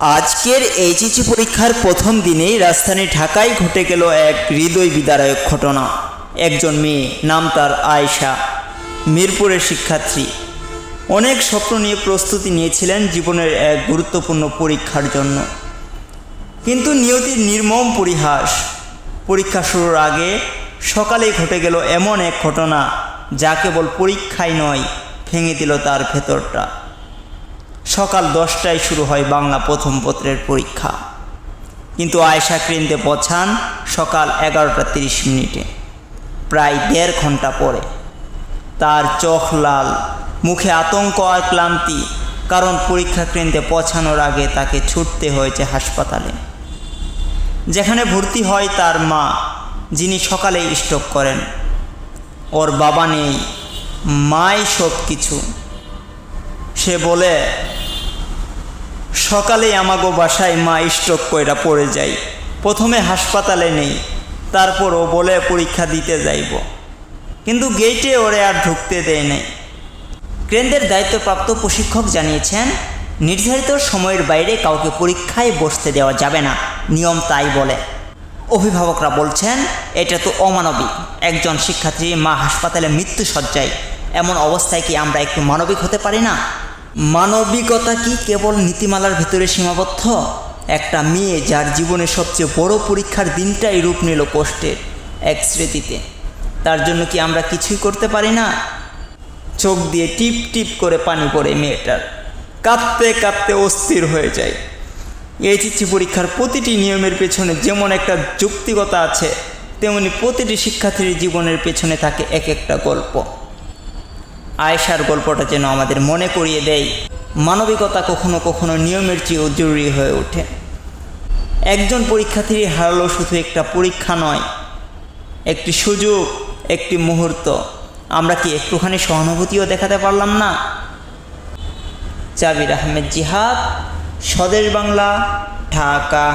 আজকের এইচএসি পরীক্ষার প্রথম দিনেই রাজধানী ঢাকায় ঘটে গেল এক হৃদয় বিদারক ঘটনা। একজন মেয়ে, নাম তার আয়শা মিরপুরের শিক্ষার্থী। অনেক স্বপ্ন নিয়ে প্রস্তুতি নিয়েছিলেন জীবনের এক গুরুত্বপূর্ণ পরীক্ষার জন্য। কিন্তু নিয়তির নির্মম পরিহাস, পরীক্ষা শুরুর আগে সকালে ঘটে গেল এমন এক ঘটনা, যা কেবল পরীক্ষায় নয়, ভেঙে দিল তার ভেতরটা। সকাল দশটায় শুরু হয় বাংলা প্রথম পত্রের পরীক্ষা। কিন্তু আয়সা কেন্দ্রে পৌঁছান সকাল এগারোটা তিরিশ মিনিটে। প্রায় দেড় ঘণ্টা পরে। তার চোখ লাল, মুখে আতঙ্ক আর ক্লান্তি, কারণ পরীক্ষা কেন্দ্রে পৌঁছানোর আগে তাকে ছুটতে হয়েছে হাসপাতালে। যেখানে ভর্তি হয় তার মা, যিনি সকালেই স্ট্রোক করেন। ওর বাবা নেই, মাই সব কিছু সে বলে সকালে আমাগো বাসায় মা স্ট্রোক কইরা পড়ে যাই প্রথমে হাসপাতালে নেই, তারপর ও বলে পরীক্ষা দিতে যাইব। কিন্তু গেটে ওরে আর ঢুকতে দেয় নাই। কেন্দ্রের দায়িত্বপ্রাপ্ত প্রশিক্ষক জানিয়েছেন, নির্ধারিত সময়ের বাইরে কাউকে পরীক্ষায় বসতে দেওয়া যাবে না, নিয়ম তাই বলে। অভিভাবকরা বলছেন, এটা তো অমানবিক। একজন শিক্ষার্থী মা হাসপাতালে মৃত্যু সজ্জায় এমন অবস্থায় কি আমরা একটু মানবিক হতে পারি না? মানবিকতা কি কেবল নীতিমালার ভিতরে সীমাবদ্ধ? একটা মেয়ে যার জীবনে সবচেয়ে বড় পরীক্ষার দিনটাই রূপ নিল কষ্টের এক স্মৃতিতে। তার জন্য কি আমরা কিছুই করতে পারি না? চোখ দিয়ে টিপ টিপ করে পানি পড়ে মেয়েটার। কাঁদতে কাঁদতে অস্থির হয়ে যায়। এইচএসসি পরীক্ষার প্রতিটি নিয়মের পেছনে যেমন একটা যুক্তিকতা আছে, তেমনি প্রতিটি শিক্ষার্থীর জীবনের পেছনে থাকে এক একটা গল্প। আয়েশার গল্পটা যেন আমাদের মনে করিয়ে দেয়। মানবিকতা কখনো কখনো নিয়মের চেয়েও জরুরি হয়ে ওঠে। একজন পরীক্ষার্থী হারালো শুধু একটা পরীক্ষা নয়, একটি সুযোগ, একটি মুহূর্ত। আমরা কি একটুখানি সহানুভূতিও দেখাতে পারলাম না? জাবির আহমেদ জিহাদ, স্বদেশ বাংলা, ঢাকা।